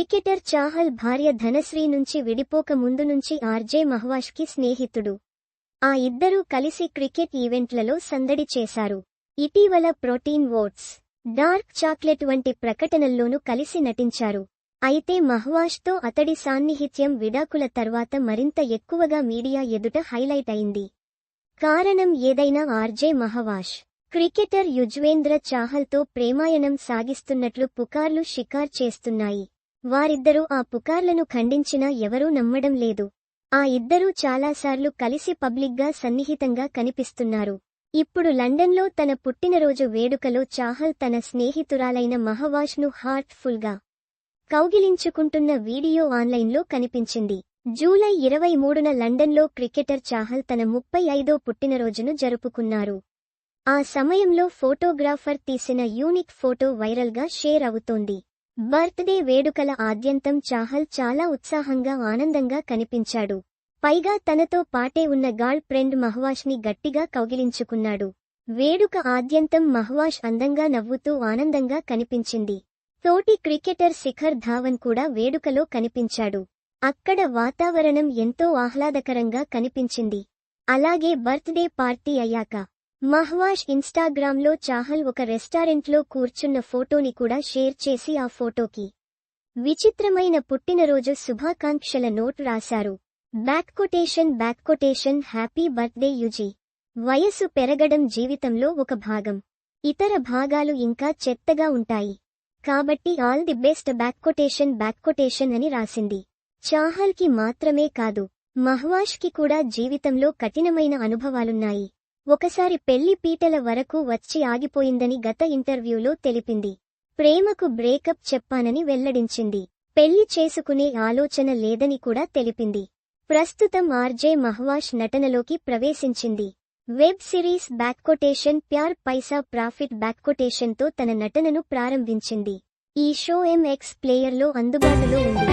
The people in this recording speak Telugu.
క్రికెటర్ చాహల్ భార్య ధనశ్రీ నుంచి విడిపోక ముందు నుంచి ఆర్జే మహ్వాష్కి స్నేహితుడు. ఆ ఇద్దరూ కలిసి క్రికెట్ ఈవెంట్లలో సందడి చేశారు. ఇటీవల ప్రోటీన్ ఓట్స్ డార్క్ చాక్లెట్ వంటి ప్రకటనల్లోనూ కలిసి నటించారు. అయితే మహ్వాష్తో అతడి సాన్నిహిత్యం విడాకుల తర్వాత మరింత ఎక్కువగా మీడియా ఎదుట హైలైట్ అయింది. కారణం ఏదైనా ఆర్జే మహవాష్ క్రికెటర్ యుజ్వేంద్ర చాహల్తో ప్రేమాయణం సాగిస్తున్నట్లు పుకార్లు షికార్ చేస్తున్నాయి. వారిద్దరూ ఆ పుకార్లను ఖండించినా ఎవరూ నమ్మడం లేదు. ఆ ఇద్దరూ చాలాసార్లు కలిసి పబ్లిక్గా సన్నిహితంగా కనిపిస్తున్నారు. ఇప్పుడు లండన్లో తన పుట్టినరోజు వేడుకలో చాహల్ తన స్నేహితురాలైన మహవాష్ను హార్ట్ఫుల్గా కౌగిలించుకుంటున్న వీడియో ఆన్లైన్లో కనిపించింది. జూలై ఇరవై మూడున లండన్లో క్రికెటర్ చాహల్ తన ముప్పై ఐదో పుట్టినరోజును జరుపుకున్నారు. ఆ సమయంలో ఫోటోగ్రాఫర్ తీసిన యూనిక్ ఫోటో వైరల్గా షేర్ అవుతోంది. బర్త్డే వేడుకల ఆద్యంతం చాహల్ చాలా ఉత్సాహంగా ఆనందంగా కనిపించాడు. పైగా తనతో పాటే ఉన్న గార్ల్ ఫ్రెండ్ మహ్వాష్ని గట్టిగా కౌగిలించుకున్నాడు. వేడుక ఆద్యంతం మహవాష్ అందంగా నవ్వుతూ ఆనందంగా కనిపించింది. తోటి క్రికెటర్ శిఖర్ ధావన్ కూడా వేడుకలో కనిపించాడు. అక్కడ వాతావరణం ఎంతో ఆహ్లాదకరంగా కనిపించింది. అలాగే బర్త్డే పార్టీ అయ్యాక మహ్వాష్ ఇన్స్టాగ్రామ్లో చాహల్ ఒక రెస్టారెంట్లో కూర్చున్న ఫోటోని కూడా షేర్ చేసి ఆ ఫోటోకి విచిత్రమైన పుట్టినరోజు శుభాకాంక్షల నోట్ రాశారు. Back quotation back quotation happy birthday Yuzi. వయసు పెరగడం జీవితంలో ఒక భాగం. ఇతర భాగాలు ఇంకా చెత్తగా ఉంటాయి. కాబట్టి all the best back quotation back quotation అని రాసింది. చాహల్కి మాత్రమే కాదు మహ్వాష్కి కూడా జీవితంలో కఠినమైన అనుభవాలున్నాయి. ఒకసారి పెళ్ళి పీటల వరకు వచ్చి ఆగిపోయిందని గత ఇంటర్వ్యూలో తెలిపింది. ప్రేమకు బ్రేకప్ చెప్పానని వెల్లడించింది. పెళ్ళి చేసుకునే ఆలోచన లేదని కూడా తెలిపింది. ప్రస్తుతం ఆర్జే మహ్వాష్ నటనలోకి ప్రవేశించింది. వెబ్ సిరీస్ బ్యాక్కొటేషన్ ప్యార్ పైసా ప్రాఫిట్ బ్యాక్కొటేషన్తో తన నటనను ప్రారంభించింది. ఈ షో ఎంఎక్స్ ప్లేయర్లో అందుబాటులో ఉంది.